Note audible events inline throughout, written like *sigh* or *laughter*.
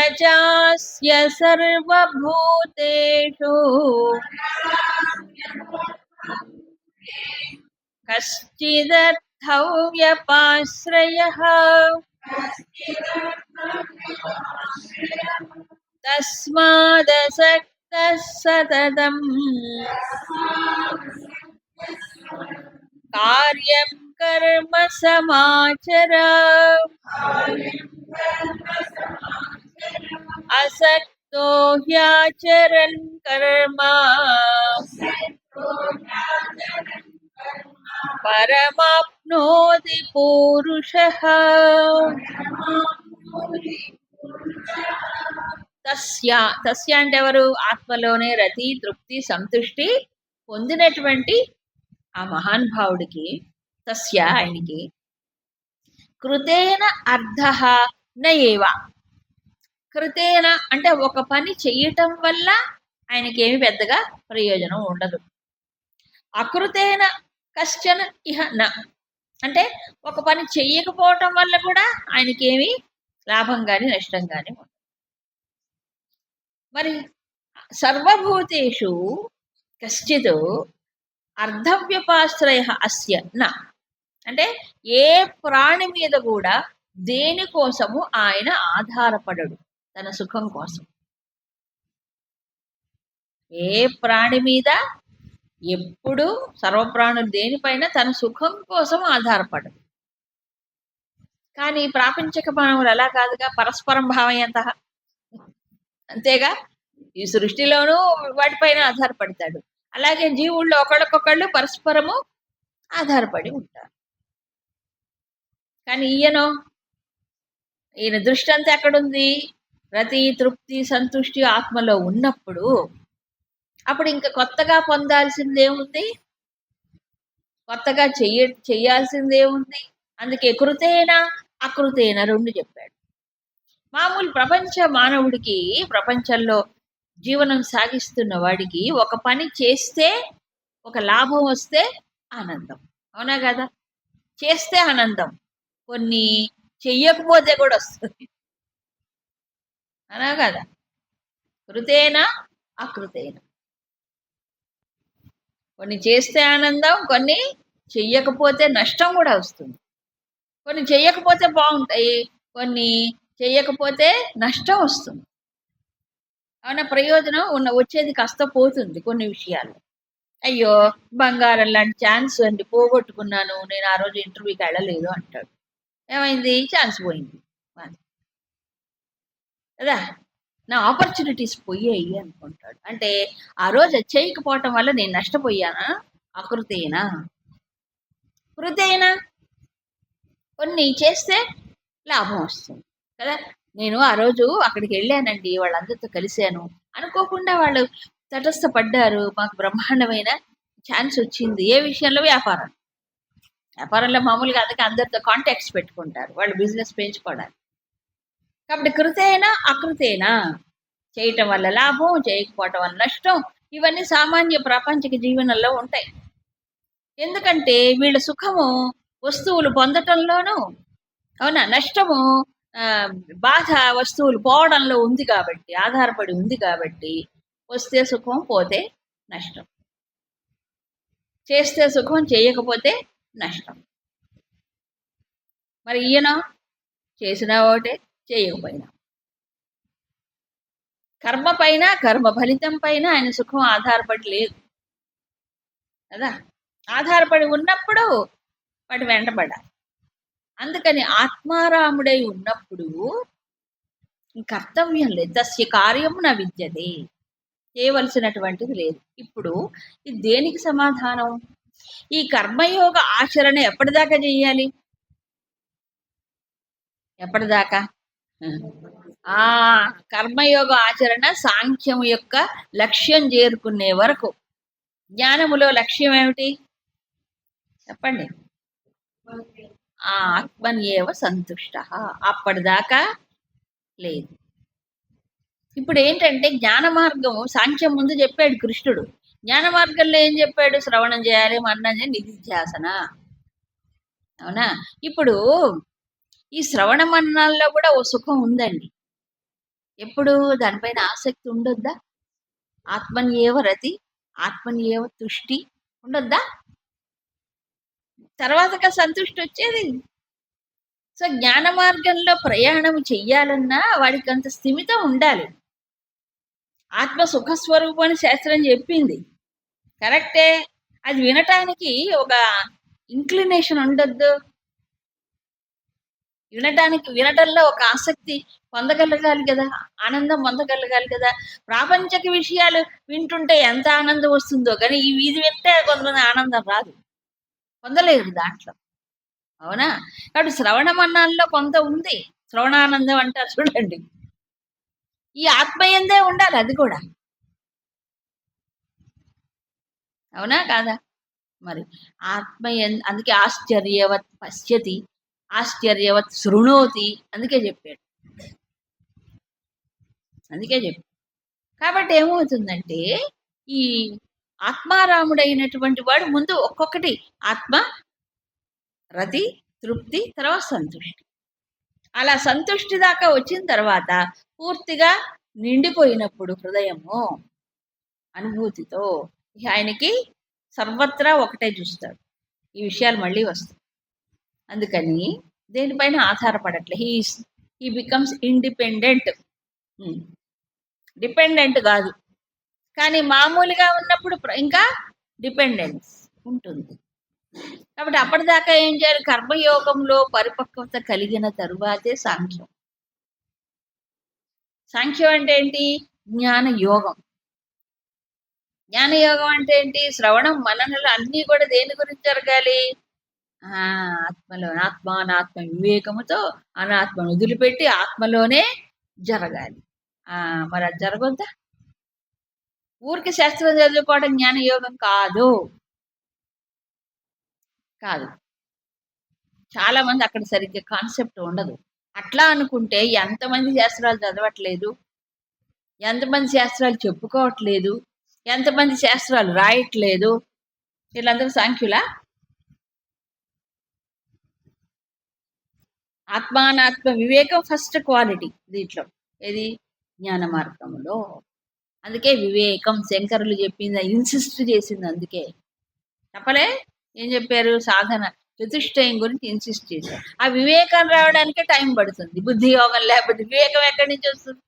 न चास्य सर्वभूतेषु। कश्चिदर्थव्यपाश्रयः। तस्मादसक्तः सततम् कार्यं कर्म समाचर। असक्तो ह्याचरन् कर्म परमाप्नोति पूरुषः తస్య తస్య అంటే ఎవరు ఆత్మలోనే రతి తృప్తి సంతుష్టి పొందినటువంటి ఆ మహానుభావుడికి తస్య ఆయనకి కృతేన అర్ధ నయేవ కృతేన అంటే ఒక పని చేయటం వల్ల ఆయనకి ఏమి పెద్దగా ప్రయోజనం ఉండదు. అకృతేన కశ్చన ఇహ న. అంటే ఒక పని చెయ్యకపోవటం వల్ల కూడా ఆయనకి ఏమి లాభం కానీ నష్టం కానీ ఉండదు. మరి సర్వభూతేషు కశ్చిత్ అర్ధవ్యపాశ్రయ అస్య న. అంటే ఏ ప్రాణి మీద కూడా దేనికోసము ఆయన ఆధారపడడు. తన సుఖం కోసం. ఏ ప్రాణి మీద ఎప్పుడు సర్వప్రాణులు దేనిపైన తన సుఖం కోసం ఆధారపడదు. కానీ ప్రాపంచక మానవులు అలా కాదుగా పరస్పరం భావయంత. అంతేగా ఈ సృష్టిలోనూ వాటిపైన ఆధారపడతాడు. అలాగే జీవుళ్ళు ఒకళ్ళకొకళ్ళు పరస్పరము ఆధారపడి ఉంటారు. కానీ ఈయనో ఈయన దృష్టి అంతా ఎక్కడుంది? ప్రతి తృప్తి సంతుష్టి ఆత్మలో ఉన్నప్పుడు అప్పుడు ఇంకా కొత్తగా పొందాల్సిందేముంది కొత్తగా చెయ్య చేయాల్సిందేముంది అందుకే కృతేనా అకృతేనా రెండు చెప్పాడు. మామూలు ప్రపంచ మానవుడికి ప్రపంచంలో జీవనం సాగిస్తున్న వాడికి ఒక పని చేస్తే ఒక లాభం వస్తే ఆనందం. అవునా కదా? చేస్తే ఆనందం. కొన్ని చెయ్యకపోతే కూడా వస్తుంది. అనా కదా? కృతేనా? అకృతేన? కొన్ని చేస్తే ఆనందం కొన్ని చెయ్యకపోతే నష్టం కూడా వస్తుంది. కొన్ని చెయ్యకపోతే బాగుంటాయి కొన్ని చెయ్యకపోతే నష్టం వస్తుంది. అవునా? ప్రయోజనం ఉన్న వచ్చేది కాస్త పోతుంది కొన్ని విషయాలు. అయ్యో బంగారం లాంటి ఛాన్స్ అండి పోగొట్టుకున్నాను నేను ఆ రోజు ఇంటర్వ్యూకి వెళ్ళలేదు అంటాడు. ఏమైంది? ఛాన్స్ పోయింది. కదా? నా ఆపర్చునిటీస్ పోయాయి అనుకుంటాడు. అంటే ఆ రోజు అది చేయకపోవటం వల్ల నేను నష్టపోయానా? అకృతేనా కృతేనా కొన్ని చేస్తే లాభం వస్తుంది కదా? నేను ఆ రోజు అక్కడికి వెళ్ళానండి వాళ్ళందరితో కలిశాను. అనుకోకుండా వాళ్ళు తటస్థపడ్డారు మాకు బ్రహ్మాండమైన ఛాన్స్ వచ్చింది. ఏ విషయంలో? వ్యాపారం. వ్యాపారంలో మామూలుగా అందుకే అందరితో కాంటాక్ట్స్ పెట్టుకుంటారు. వాళ్ళు బిజినెస్ పెంచుకోవడానికి. కాబట్టి కృతేనా అకృతేనా. చేయటం వల్ల లాభం చేయకపోవటం వల్ల నష్టం. ఇవన్నీ సామాన్య ప్రాపంచిక జీవనంలో ఉంటాయి. ఎందుకంటే వీళ్ళ సుఖము వస్తువులు పొందటంలోనూ అవునా? నష్టము బాధ వస్తువులు పోవడంలో ఉంది కాబట్టి ఆధారపడి ఉంది కాబట్టి వస్తే సుఖం పోతే నష్టం. చేస్తే సుఖం చేయకపోతే నష్టం. మరి ఈయన చేసినా ఒకటే. చేయకపోయినా. కర్మ పైన కర్మ ఫలితం పైన ఆయన సుఖం ఆధారపడి లేదు. కదా? ఆధారపడి ఉన్నప్పుడు వాటి వెంటబడాలి. అందుకని ఆత్మారాముడై ఉన్నప్పుడు కర్తవ్యం లేదు. తస్య కార్యం నా విద్యదే చేయవలసినటువంటిది లేదు. ఇప్పుడు ఇది దేనికి సమాధానం? ఈ కర్మయోగ ఆచరణ ఎప్పటిదాకా చేయాలి? ఎప్పటిదాకా? ఆ కర్మయోగ ఆచరణ సాంఖ్యం యొక్క లక్ష్యం చేరుకునే వరకు. జ్ఞానములో లక్ష్యం ఏమిటి? చెప్పండి. ఆ ఆత్మన్ సంతుష్ట. అప్పటిదాకా లేదు. ఇప్పుడు ఏంటంటే జ్ఞాన మార్గము సాంఖ్యం ముందు చెప్పాడు కృష్ణుడు. జ్ఞాన మార్గంలో ఏం చెప్పాడు? శ్రవణం చేయాలి మన్నం చేయాలి నిధిధ్యాసన. అవునా? ఇప్పుడు ఈ శ్రవణ మన్నాల్లో కూడా ఓ సుఖం ఉందండి. ఎప్పుడు దానిపైన ఆసక్తి ఉండొద్దా? ఆత్మని ఏవ రతి ఆత్మని ఏవ తుష్టి ఉండొద్దా? తర్వాత సంతృష్టి వచ్చేది. సో జ్ఞాన మార్గంలో ప్రయాణం చెయ్యాలన్నా వాడికి అంత స్థిమితం ఉండాలి. ఆత్మ సుఖస్వరూపం అని శాస్త్రం చెప్పింది. కరెక్టే. అది వినటానికి ఒక ఇంక్లినేషన్ ఉండొద్దు. వినడానికి వినటంలో ఒక ఆసక్తి పొందగలగాలి కదా? ఆనందం పొందగలగాలి కదా? ప్రాపంచక విషయాలు వింటుంటే ఎంత ఆనందం వస్తుందో కానీ ఈ వీధి వింటే కొంతమంది ఆనందం రాదు. పొందలేరు దాంట్లో. అవునా? కాబట్టి శ్రవణ మన్నాల్లో కొంత ఉంది. శ్రవణానందం అంటారు చూడండి. ఈ ఆత్మయందే ఉండాలి అది కూడా. అవునా కాదా? మరి ఆత్మయం అందుకే ఆశ్చర్యవత్ పశ్యతి ఆశ్చర్యవత్ శృణోతి అందుకే చెప్పాడు. అందుకే చెప్పాడు. కాబట్టి ఏమవుతుందంటే ఈ ఆత్మారాముడైనటువంటి వాడు ముందు ఒక్కొక్కటి ఆత్మ రతి తృప్తి తర్వాత సంతుష్టి అలా సంతుష్టి దాకా వచ్చిన తర్వాత పూర్తిగా నిండిపోయినప్పుడు హృదయము అనుభూతితో ఆయనకి సర్వత్రా ఒకటే చూస్తాడు. ఈ విషయాలు మళ్ళీ వస్తాయి. అందుకని దేనిపైన ఆధారపడట్లే. He he becomes independent dependent కాదు. కానీ మామూలుగా ఉన్నప్పుడు ఇంకా డిపెండెన్స్ ఉంటుంది. కాబట్టి అప్పటిదాకా ఏం చేయాలి? కర్మయోగంలో పరిపక్వత కలిగిన తరువాతే సాంఖ్యం. సాంఖ్యం అంటే ఏంటి? జ్ఞాన యోగం జ్ఞాన యోగం అంటే ఏంటి? శ్రవణం మననలు అన్నీ కూడా దేని గురించి జరగాలి? ఆత్మలో ఆత్మానాత్మ వివేకముతో అనాత్మను వదిలిపెట్టి ఆత్మలోనే జరగాలి. ఆ మరి అది జరగద్దా? ఊరికి శాస్త్రం చదువుకోవడం జ్ఞాన యోగం కాదు. కాదు. చాలా మంది అక్కడ సరిగ్గా కాన్సెప్ట్ ఉండదు. అట్లా అనుకుంటే ఎంతమంది శాస్త్రాలు చదవట్లేదు? ఎంతమంది శాస్త్రాలు చెప్పుకోవట్లేదు? ఎంతమంది శాస్త్రాలు రాయట్లేదు? వీళ్ళందరూ సాంఖ్యులా? ఆత్మానాత్మ వివేకం ఫస్ట్ క్వాలిటీ దీంట్లో. ఏది? జ్ఞాన మార్గంలో అందుకే వివేకం శంకరులు చెప్పింది ఇన్సిస్ట్ చేసింది అందుకే. చెప్పలే ఏం చెప్పారు? సాధన చతుష్టయం గురించి ఇన్సిస్ట్ చేశారు. ఆ వివేకం రావడానికే టైం పడుతుంది. బుద్ధి యోగం లేకపోతే వివేకం ఎక్కడి నుంచి వస్తుంది?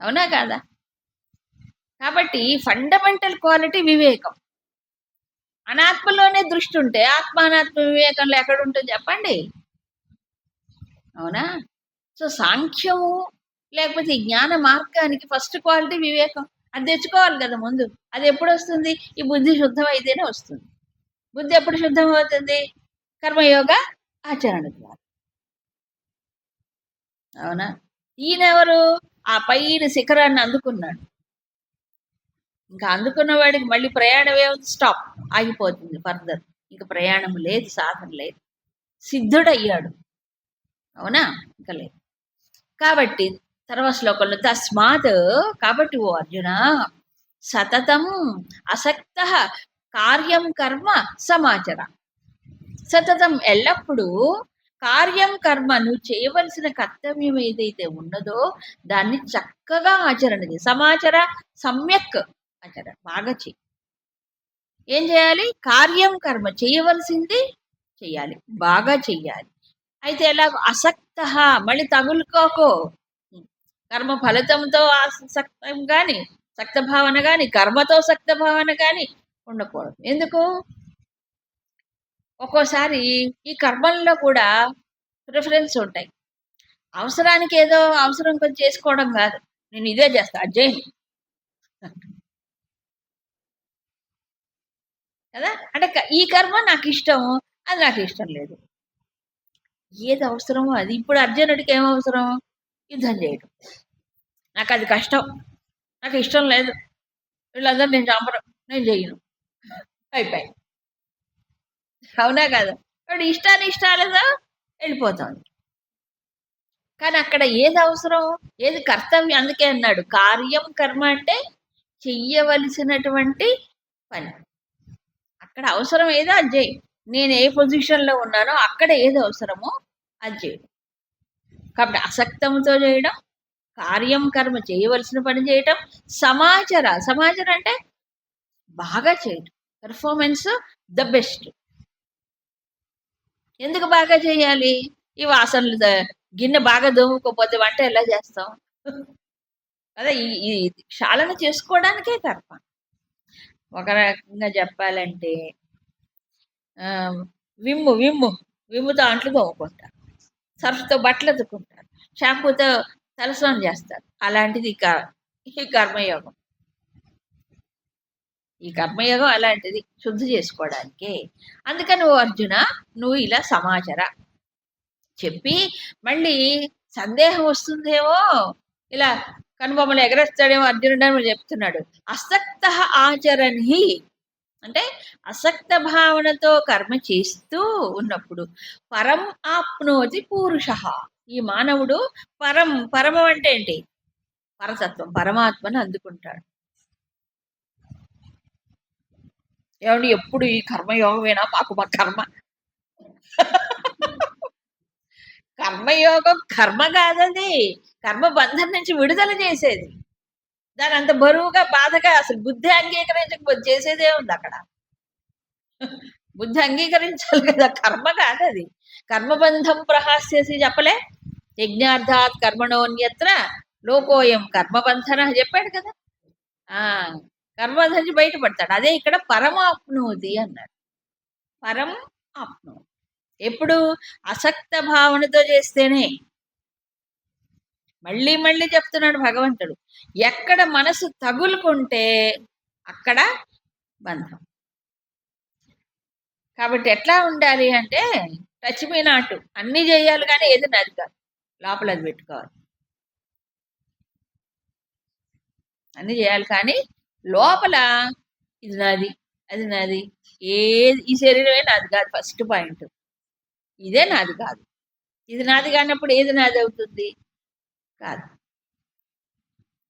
అవునా కాదా? కాబట్టి ఫండమెంటల్ క్వాలిటీ వివేకం. అనాత్మలోనే దృష్టి ఉంటే ఆత్మానాత్మ వివేకంలో ఎక్కడ ఉంటుంది చెప్పండి? అవునా? సో సాంఖ్యము లేకపోతే జ్ఞాన మార్గానికి ఫస్ట్ క్వాలిటీ వివేకం. అది తెచ్చుకోవాలి కదా ముందు. అది ఎప్పుడు వస్తుంది? ఈ బుద్ధి శుద్ధం అయితేనే వస్తుంది. బుద్ధి ఎప్పుడు శుద్ధం అవుతుంది కర్మయోగ ఆచరణ ద్వారా. అవునా? ఈయనెవరు? ఆ పైన శిఖరాన్ని అందుకున్నాడు. ఇంకా అందుకున్న వాడికి మళ్ళీ ప్రయాణం ఏముంది స్టాప్ ఆగిపోతుంది ఫర్దర్ ఇంకా ప్రయాణం లేదు సాధన లేదు. సిద్ధుడయ్యాడు. అవునా? ఇంకా లేదు. కాబట్టి తర్వాత శ్లోకంలో తస్మాత్ కాబట్టి ఓ అర్జున సతతం అసక్త కార్యం కర్మ సమాచర. సతతం ఎల్లప్పుడూ కార్యం కర్మ నువ్వు చేయవలసిన కర్తవ్యం ఏదైతే ఉన్నదో దాన్ని చక్కగా ఆచరణ సమాచార సమ్యక్ ఆచరణ బాగా చెయ్యి ఏం చేయాలి? కార్యం కర్మ చేయవలసింది చెయ్యాలి బాగా చెయ్యాలి. అయితే ఎలా? అసక్త. మళ్ళీ తగులుకోకో. కర్మ ఫలితంతో ఆసక్తం కానీ సక్త భావన కానీ కర్మతో సక్త భావన కానీ ఉండకూడదు. ఎందుకు? ఒక్కోసారి ఈ కర్మల్లో కూడా ప్రిఫరెన్స్ ఉంటాయి. అవసరానికి ఏదో అవసరం కొంచెం చేసుకోవడం కాదు. నేను ఇదే చేస్తా. అజయ్ కదా? అంటే ఈ కర్మ నాకు ఇష్టం అది నాకు ఇష్టం లేదు. ఏది అవసరమో అది. ఇప్పుడు అర్జునుడికి ఏం అవసరం? యుద్ధం చేయడం నాకు అది కష్టం. నాకు ఇష్టం లేదు. వీళ్ళందరూ నేను చంపడం. నేను చేయను. అయిపోయి అవునా కాదు? వాడు ఇష్టాన్ని ఇష్టాలతో వెళ్ళిపోతుంది కానీ అక్కడ ఏది అవసరం? ఏది కర్తవ్యం? అందుకే అన్నాడు. కార్యం కర్మ అంటే చెయ్యవలసినటువంటి పని. అక్కడ అవసరం ఏదో? అది చేయి నేను ఏ పొజిషన్లో ఉన్నానో అక్కడ ఏది అవసరమో అది చేయడం కాబట్టి అసక్తంతో చేయడం కార్యం కర్మ చేయవలసిన పని చేయటం సమాచార సమాచారం అంటే బాగా చేయడం పెర్ఫార్మెన్స్ ద బెస్ట్ ఎందుకు బాగా చేయాలి? ఈ వాసనలు గిన్నె బాగా దోముకోపోతే వంట ఎలా చేస్తాం? *laughs* అదే ఈ ఈ క్షాళన చేసుకోవడానికే కర్మ. ఒక రకంగా చెప్పాలంటే ఆ, విమ్ము విమ్ము విమ్ముతో అంట్లు తోముకుంటారు సర్ఫ్తో బట్టలు ఎత్తుకుంటారు షాంపూతో తలస్నానం చేస్తారు అలాంటిది ఇక ఈ కర్మయోగం. ఈ కర్మయోగం అలాంటిది శుద్ధి చేసుకోవడానికి. అందుకని ఓ అర్జున నువ్వు ఇలా సమాచార? చెప్పి మళ్ళీ సందేహం వస్తుందేమో ఇలా కనుబొమ్మలు ఎగరేస్తాడేమో అర్జునుడు అని చెప్తున్నాడు. అసక్త ఆచరణి అంటే అసక్త భావనతో కర్మ చేస్తూ ఉన్నప్పుడు పరం ఆప్నోతి పురుష. ఈ మానవుడు పరం పరమం అంటే ఏంటి? పరతత్వం పరమాత్మను అందుకుంటాడు. ఏమండి ఎప్పుడు ఈ కర్మయోగమేనా? మాకు మా కర్మ. కర్మయోగం కర్మ కాదది కర్మ బంధం నుంచి విడుదల చేసేది. దాని అంత బరువుగా బాధగా అసలు బుద్ధి అంగీకరించకపోతే చేసేదే ఉంది అక్కడ. బుద్ధి అంగీకరించాలి కదా కర్మ కాదది. కర్మబంధం కర్మబంధం ప్రహాస్యసి చెప్పలే. యజ్ఞార్థాత్ కర్మణోన్యత్ర లోకోయం కర్మబంధన చెప్పాడు కదా. ఆ కర్మబంధం నుంచి బయటపడతాడు. అదే ఇక్కడ పరమాప్నోది అన్నాడు. పరం ఆప్నో ఎప్పుడు అసక్త భావనతో చేస్తేనే. మళ్ళీ మళ్ళీ చెప్తున్నాడు భగవంతుడు ఎక్కడ మనసు తగులుకుంటే అక్కడ బంధం. కాబట్టి ఎట్లా ఉండాలి అంటే టచ్ మీ నాటు అన్ని చేయాలి కానీ ఏది నాది కాదు లోపల అది పెట్టుకోవాలి. అన్ని చేయాలి కానీ లోపల ఇది నాది అది నాది ఏది ఈ శరీరమే నాది కాదు ఫస్ట్ పాయింట్ ఇదే నాది కాదు. ఇది నాది కానప్పుడు ఏది నాది అవుతుంది? కాదు.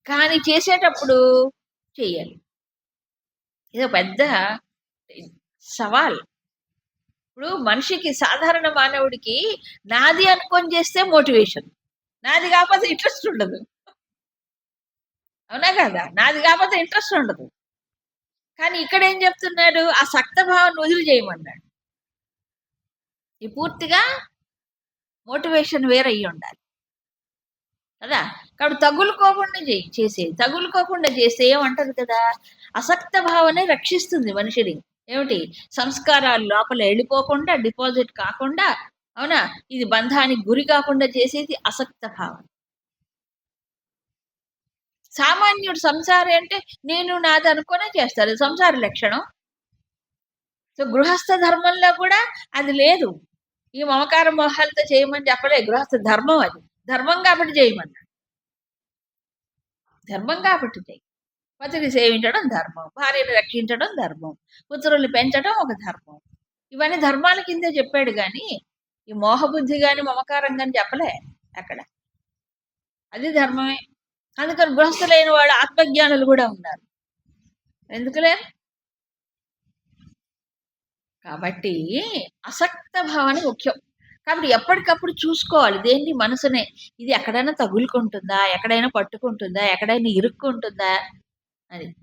కానీ చేసేటప్పుడు చేయాలి ఇది పెద్ద సవాల్. ఇప్పుడు మనిషికి సాధారణ మానవుడికి నాది అనుకొని చేస్తే మోటివేషన్. నాది కాకపోతే ఇంట్రెస్ట్ ఉండదు. అవునా కదా? నాది కాకపోతే ఇంట్రెస్ట్ ఉండదు. కానీ ఇక్కడ ఏం చెప్తున్నాడు? ఆ సక్త భావాన్ని వదిలి చేయమన్నాడు ఈ పూర్తిగా మోటివేషన్ వేరయ్యి ఉండాలి. కదా? కాబట్టి తగులుకోకుండా చేయి చేసేది తగులుకోకుండా చేస్తే ఏమంటారు కదా? అసక్త భావనే రక్షిస్తుంది మనిషిని. ఏమిటి? సంస్కారాలు లోపల వెళ్ళిపోకుండా డిపాజిట్ కాకుండా అవునా? ఇది బంధానికి గురి కాకుండా చేసేది అసక్త భావన. సామాన్యుడు సంసారి అంటే నేను నాది అనుకునే చేస్తారు. సంసార లక్షణం. సో గృహస్థ ధర్మంలో కూడా అది లేదు. ఈ మమకార మోహాలతో చేయమని చెప్పలే. గృహస్థ ధర్మం అది. ధర్మం కాబట్టి చేయమన్నాడు. ధర్మం కాబట్టి చేయి. పతిని సేవించడం ధర్మం. భార్యను రక్షించడం ధర్మం. పుత్రుల్ని పెంచడం ఒక ధర్మం. ఇవన్నీ ధర్మాల కిందే చెప్పాడు కానీ ఈ మోహబుద్ధి కానీ మమకారం కానీ చెప్పలే అక్కడ. అది ధర్మమే. అందుకని గృహస్థులైన వాళ్ళు ఆత్మజ్ఞానులు కూడా ఉన్నారు. ఎందుకులే? కాబట్టి అసక్త భావన ముఖ్యం. కాబట్టి ఎప్పటికప్పుడు చూసుకోవాలి. దేన్ని మనసునే? ఇది ఎక్కడైనా తగులుకుంటుందా? ఎక్కడైనా పట్టుకుంటుందా? ఎక్కడైనా ఇరుక్కుంటుందా? అని.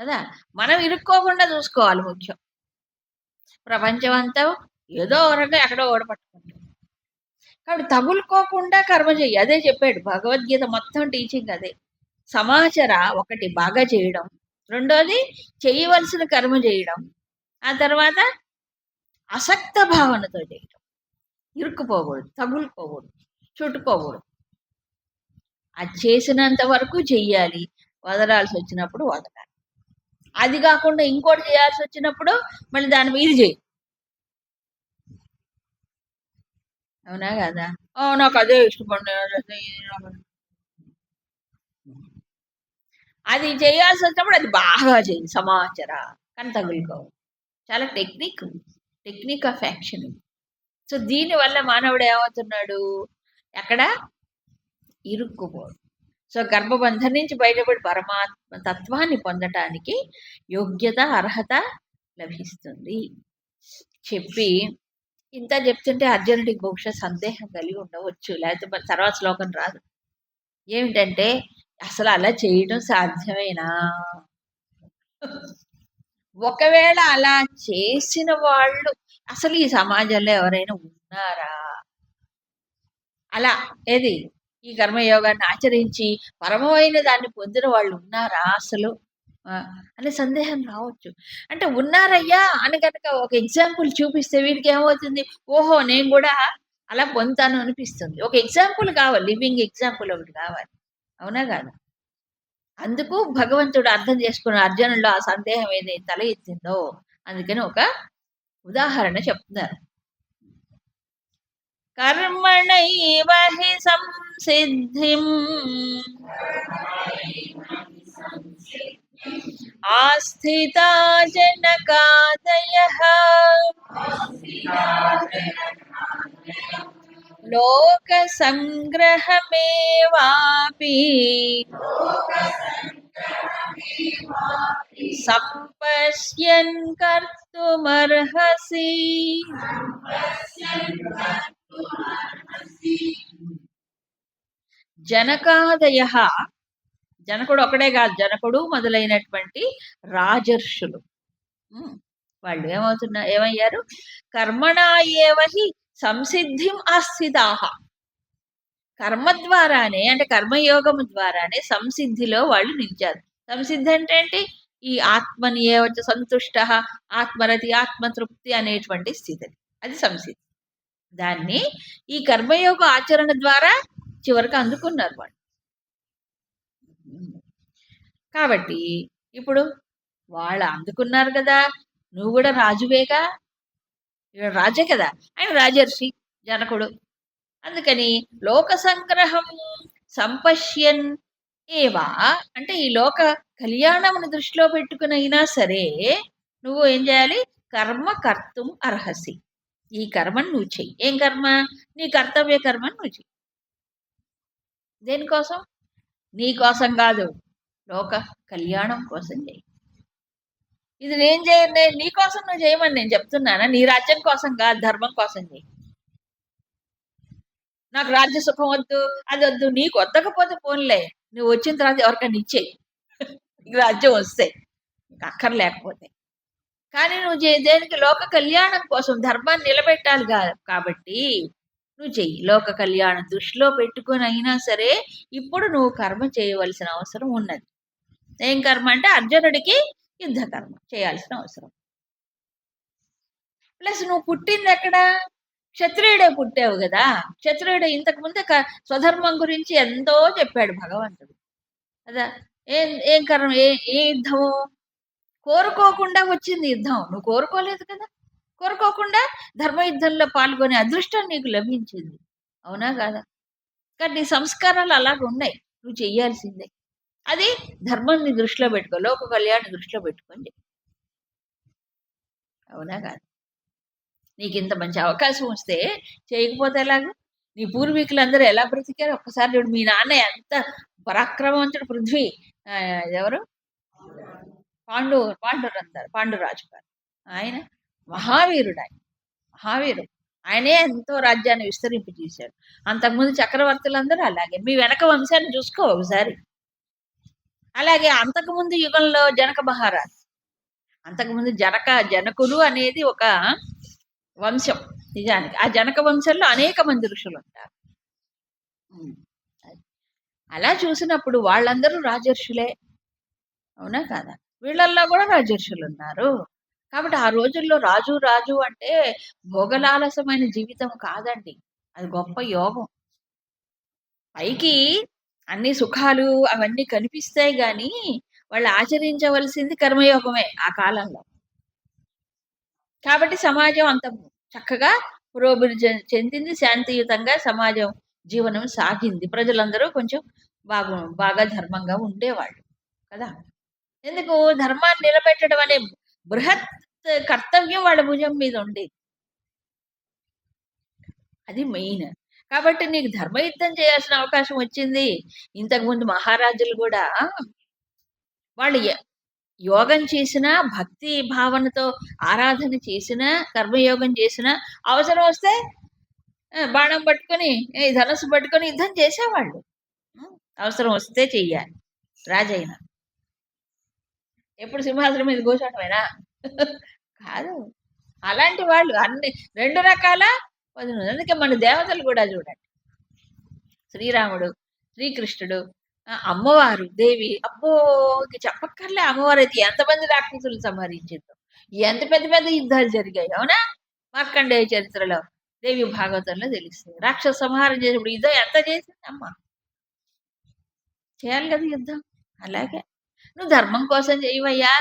కదా? మనం ఇరుక్కోకుండా చూసుకోవాలి ముఖ్యం. ప్రపంచం అంతా ఏదో ఒక ఎక్కడో ఓడ పట్టుకుంటుంది. కాబట్టి తగులుకోకుండా కర్మ చేయి అదే చెప్పాడు భగవద్గీత మొత్తం టీచింగ్ అదే. సమాచార ఒకటి బాగా చేయడం. రెండోది చేయవలసిన కర్మ చేయడం. ఆ తర్వాత అసక్త భావనతో చేయడం ఇరుక్కుపోకూడదు తగులుకోకూడదు చుట్టుకోకూడదు. అది చేసినంత వరకు చెయ్యాలి వదలాల్సి వచ్చినప్పుడు వదలాలి. అది కాకుండా ఇంకోటి చేయాల్సి వచ్చినప్పుడు మళ్ళీ దాని మీద చేయి అవునా కదా? ఓ నాకు అదే ఇష్టపడి అది చేయాల్సి వచ్చినప్పుడు అది బాగా చేయి సమాచార. కానీ తగులుకో చాలా technique technique of action so దీనివల్ల మానవుడు ఏమవుతున్నాడు? ఎక్కడ? ఇరుక్కుపోడు. సో గర్భబంధం నుంచి బయటపడి పరమాత్మ తత్వాన్ని పొందటానికి యోగ్యత అర్హత లభిస్తుంది. చెప్పి ఇంత చెప్తుంటే అర్జునుడికి బహుశా సందేహం కలిగి ఉండవచ్చు. లేకపోతే తర్వాత శ్లోకం రాదు. ఏమిటంటే అసలు అలా చేయడం సాధ్యమేనా? ఒకవేళ అలా చేసిన వాళ్ళు అసలు ఈ సమాజంలో ఎవరైనా ఉన్నారా? అలా ఏది? ఈ కర్మయోగాన్ని ఆచరించి పరమమైన దాన్ని పొందిన వాళ్ళు ఉన్నారా అసలు? అనే సందేహం రావచ్చు. అంటే ఉన్నారయ్యా అని కనుక ఒక ఎగ్జాంపుల్ చూపిస్తే వీడికి ఏమవుతుంది? ఓహో నేను కూడా అలా పొందుతాను అనిపిస్తుంది. ఒక ఎగ్జాంపుల్ కావాలి లివింగ్ ఎగ్జాంపుల్ ఒకటి కావాలి. అవునా కాదా? అందుకు భగవంతుడు అర్థం చేసుకున్న అర్జునుల్లో ఆ సందేహం ఏదైతే తల ఎత్తిందో. అందుకని ఒక ఉదాహరణ చెప్తున్నారు. కర్మణైవ హి సంసిద్ధిం. ఆస్థితా జనకాదయ. లోక సంగ్రహమేవాపి సంపశ్యన్ కర్తుమర్హసి. జనకాదయ. జనకుడు ఒకడే కాదు జనకుడు మొదలైనటువంటి రాజర్షులు. వాళ్ళు ఏమవుతున్నారు ఏమయ్యారు? కర్మణా ఏవహి సంసిద్ధిం ఆస్థితాహ కర్మ ద్వారానే అంటే కర్మయోగము ద్వారానే సంసిద్ధిలో వాళ్ళు నిలిచారు. సంసిద్ధి అంటే ఏంటి? ఈ ఆత్మని ఏవచ్చ సంతుష్ట ఆత్మరతి ఆత్మతృప్తి అనేటువంటి స్థితి. అది సంసిద్ధి. దాన్ని ఈ కర్మయోగ ఆచరణ ద్వారా చివరికి అందుకున్నారు వాళ్ళు. కాబట్టి ఇప్పుడు వాళ్ళు అందుకున్నారు కదా నువ్వు కూడా రాజువేగా? రాజే కదా. ఆయన రాజర్షి జనకుడు. అందుకని లోక సంగ్రహం సంపశ్యన్ ఏవా. అంటే ఈ లోక కళ్యాణమును దృష్టిలో పెట్టుకునైనా సరే నువ్వు ఏం చేయాలి? కర్మ కర్తం అర్హసి. ఈ కర్మను నువ్వు చెయ్యి. ఏం కర్మ? నీ కర్తవ్య కర్మను నువ్వు చెయ్యి. దేనికోసం? నీ కోసం కాదు. లోక కళ్యాణం కోసం చెయ్యి. ఇది నేను చేయ నీ కోసం నువ్వు చేయమని నేను చెప్తున్నానా? నీ రాజ్యం కోసం కాదు ధర్మం కోసం చెయ్యి నాకు రాజ్య సుఖం వద్దు అది వద్దు నీకు వద్దకపోతే పోన్లే. నువ్వు వచ్చిన తర్వాత ఎవరికైనా ఇచ్చేయి. *laughs* నీకు రాజ్యం వస్తే నీకు అక్కర్లేకపోతే కానీ నువ్వు చే- దేనికి? లోక కళ్యాణం కోసం ధర్మాన్ని నిలబెట్టాలి కా- కాబట్టి నువ్వు చెయ్యి. లోక కళ్యాణం దృష్టిలో పెట్టుకొని అయినా సరే ఇప్పుడు నువ్వు కర్మ చేయవలసిన అవసరం ఉన్నది. ఏం కర్మ అంటే అర్జునుడికి యుద్ధకర్మ చేయాల్సిన అవసరం. ప్లస్ నువ్వు పుట్టింది ఎక్కడ? క్షత్రియుడే పుట్టావు కదా. క్షత్రియుడు ఇంతకు ముందే స్వధర్మం గురించి ఎంతో చెప్పాడు భగవంతుడు. కదా ఏం ఏం కర్మ ఏ ఏ యుద్ధము కోరుకోకుండా వచ్చింది యుద్ధం. నువ్వు కోరుకోలేదు కదా. కోరుకోకుండా ధర్మ యుద్ధంలో పాల్గొనే అదృష్టం నీకు లభించింది. అవునా కాదా? కానీ నీ సంస్కారాలు అలాగ ఉన్నాయి నువ్వు చెయ్యాల్సిందే అది ధర్మాన్ని దృష్టిలో పెట్టుకో లోక కళ్యాణ్ దృష్టిలో పెట్టుకొని అవునా కాదు? నీకు ఇంత మంచి అవకాశం వస్తే చేయకపోతే ఎలాగ? నీ పూర్వీకులందరూ ఎలా బ్రతికారు? ఒక్కసారి చూడు మీ నాన్న ఎంత పరాక్రమవంతుడు పృథ్వీ. ఎవరు? పాండు పాండురు అంటారు పాండురాజు గారు. ఆయన మహావీరుడు ఆయన మహావీరుడు. ఆయనే ఎంతో రాజ్యాన్ని విస్తరింపు చేశాడు అంతకుముందు చక్రవర్తులందరూ అలాగే. మీ వెనక వంశాన్ని చూసుకో ఒకసారి. అలాగే అంతకుముందు యుగంలో జనక మహారాజు అంతకుముందు జనక జనకులు అనేది ఒక వంశం నిజానికి. ఆ జనక వంశంలో అనేక మంది ఋషులు ఉంటారు. అలా చూసినప్పుడు వాళ్ళందరూ రాజర్షులే. అవునా కాదా? వీళ్ళల్లో కూడా రాజర్షులు ఉన్నారు. కాబట్టి ఆ రోజుల్లో రాజు రాజు అంటే భోగలాలసమైన జీవితం కాదండి. అది గొప్ప యోగం. పైకి అన్ని సుఖాలు అవన్నీ కనిపిస్తాయి గాని వాళ్ళు ఆచరించవలసింది కర్మయోగమే ఆ కాలంలో. కాబట్టి సమాజం అంత చక్కగా పురోభివృద్ధి చెందింది. శాంతియుతంగా సమాజం జీవనం సాగింది. ప్రజలందరూ కొంచెం బాగు బాగా ధర్మంగా ఉండేవాళ్ళు కదా. ఎందుకు? ధర్మాన్ని నిలబెట్టడం అనే బృహత్ కర్తవ్యం వాళ్ళ భుజం మీద ఉండేది. అది మెయిన్. కాబట్టి నీకు ధర్మయుద్ధం చేయాల్సిన అవకాశం వచ్చింది. ఇంతకుముందు మహారాజులు కూడా వాళ్ళు యోగం చేసినా భక్తి భావనతో ఆరాధన చేసినా కర్మయోగం చేసినా అవసరం వస్తే బాణం పట్టుకొని ఏ, ధనస్సు పట్టుకొని యుద్ధం చేసేవాళ్ళు. అవసరం వస్తే చెయ్యాలి. రాజైన. ఎప్పుడు సింహాసనం మీద కూర్చోటమేనా? కాదు. అలాంటి వాళ్ళు అన్ని రెండు రకాల వదిన అందుకే మన దేవతలు కూడా చూడండి. శ్రీరాముడు శ్రీకృష్ణుడు ఆ, అమ్మవారు దేవి. అబ్బో చెప్పక్కర్లే. అమ్మవారు అయితే ఎంతమంది రాక్షసులు సంహరించిందో. ఎంత పెద్ద పెద్ద యుద్ధాలు జరిగాయి. అవునా? మార్కండేయ చరిత్రలో దేవి భాగవతంలో తెలుస్తుంది. రాక్షస సంహారం చేసినప్పుడు యుద్ధం ఎంత చేసింది అమ్మ చేయాలి కదా యుద్ధం. అలాగే. నువ్వు ధర్మం కోసం చేయవయ్యా.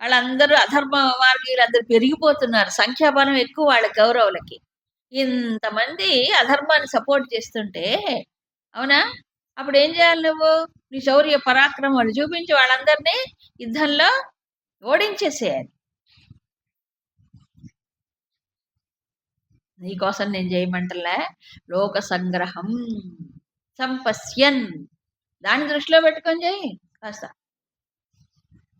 వాళ్ళందరూ అధర్మ మార్గీయులందరూ పెరిగిపోతున్నారు. సంఖ్యాబలం ఎక్కువ వాళ్ళ గౌరవులకి. ఇంతమంది అధర్మాన్ని సపోర్ట్ చేస్తుంటే అవునా? అప్పుడు ఏం చేయాలి నువ్వు? నీ శౌర్య పరాక్రమాలు చూపించి వాళ్ళందరినీ యుద్ధంలో ఓడించేసేయాలి. నీకోసం నేను చేయమంటలే. లోక సంగ్రహం సంపశ్యన్. దాని దృష్టిలో పెట్టుకొని చేయి. కాస్త.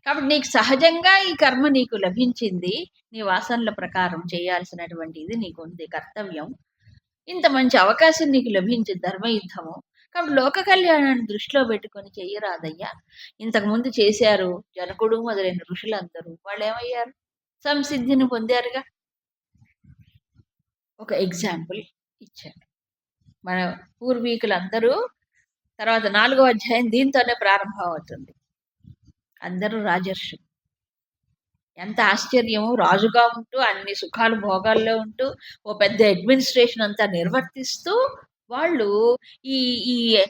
కాబట్టి నీకు సహజంగా ఈ కర్మ నీకు లభించింది. నీ వాసనల ప్రకారం చేయాల్సినటువంటి ఇది నీకు ఉంది కర్తవ్యం. ఇంత మంచి అవకాశం నీకు లభించింది ధర్మయుద్ధము. కాబట్టి లోక కళ్యాణాన్ని దృష్టిలో పెట్టుకొని చెయ్యరాదయ్యా ఇంతకు ముందు చేశారు జనకుడు మొదలైన ఋషులందరూ. వాళ్ళు ఏమయ్యారు సంసిద్ధిని పొందారుగా. ఒక ఎగ్జాంపుల్ ఇచ్చారు మన పూర్వీకులందరూ తర్వాత నాలుగో అధ్యాయం దీంతోనే ప్రారంభం అవుతుంది అందరూ రాజర్షులు. ఎంత ఆశ్చర్యము రాజుగా ఉంటూ అన్ని సుఖాలు భోగాల్లో ఉంటూ ఓ పెద్ద అడ్మినిస్ట్రేషన్ అంతా నిర్వర్తిస్తూ వాళ్ళు ఈ ఈ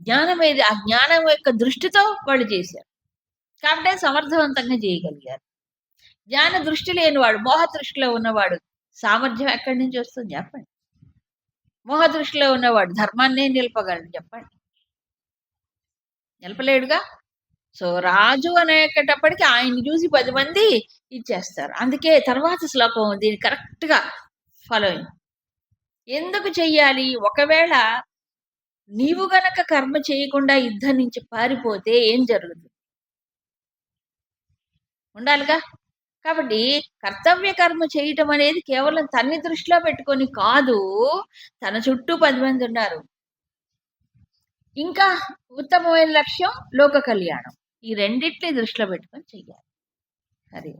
జ్ఞానం ఏది ఆ జ్ఞానం యొక్క దృష్టితో వాళ్ళు చేశారు. కాబట్టి సమర్థవంతంగా చేయగలిగారు. జ్ఞాన దృష్టి లేనివాడు మోహ దృష్టిలో ఉన్నవాడు సామర్థ్యం ఎక్కడి నుంచి వస్తుంది చెప్పండి. మోహ దృష్టిలో ఉన్నవాడు ధర్మాన్నే నిలపగలడు చెప్పండి. నిలపలేడుగా? సో రాజు అనేటప్పటికి ఆయన చూసి పది మంది ఇచ్చేస్తారు. అందుకే తర్వాత శ్లోకం దీన్ని కరెక్ట్గా ఫాలోయింగ్ ఎందుకు చెయ్యాలి? ఒకవేళ నీవు గనక కర్మ చేయకుండా యుద్ధం నుంచి పారిపోతే ఏం జరుగుతుంది? ఉండాలిగా? కాబట్టి కర్తవ్య కర్మ చేయటం అనేది కేవలం తన్ని దృష్టిలో పెట్టుకొని కాదు తన చుట్టూ పది మంది ఉన్నారు. ఇంకా ఉత్తమమైన లక్ష్యం లోక కళ్యాణం. ఈ రెండిట్ని దృష్టిలో పెట్టుకొని చెయ్యాలి. హరి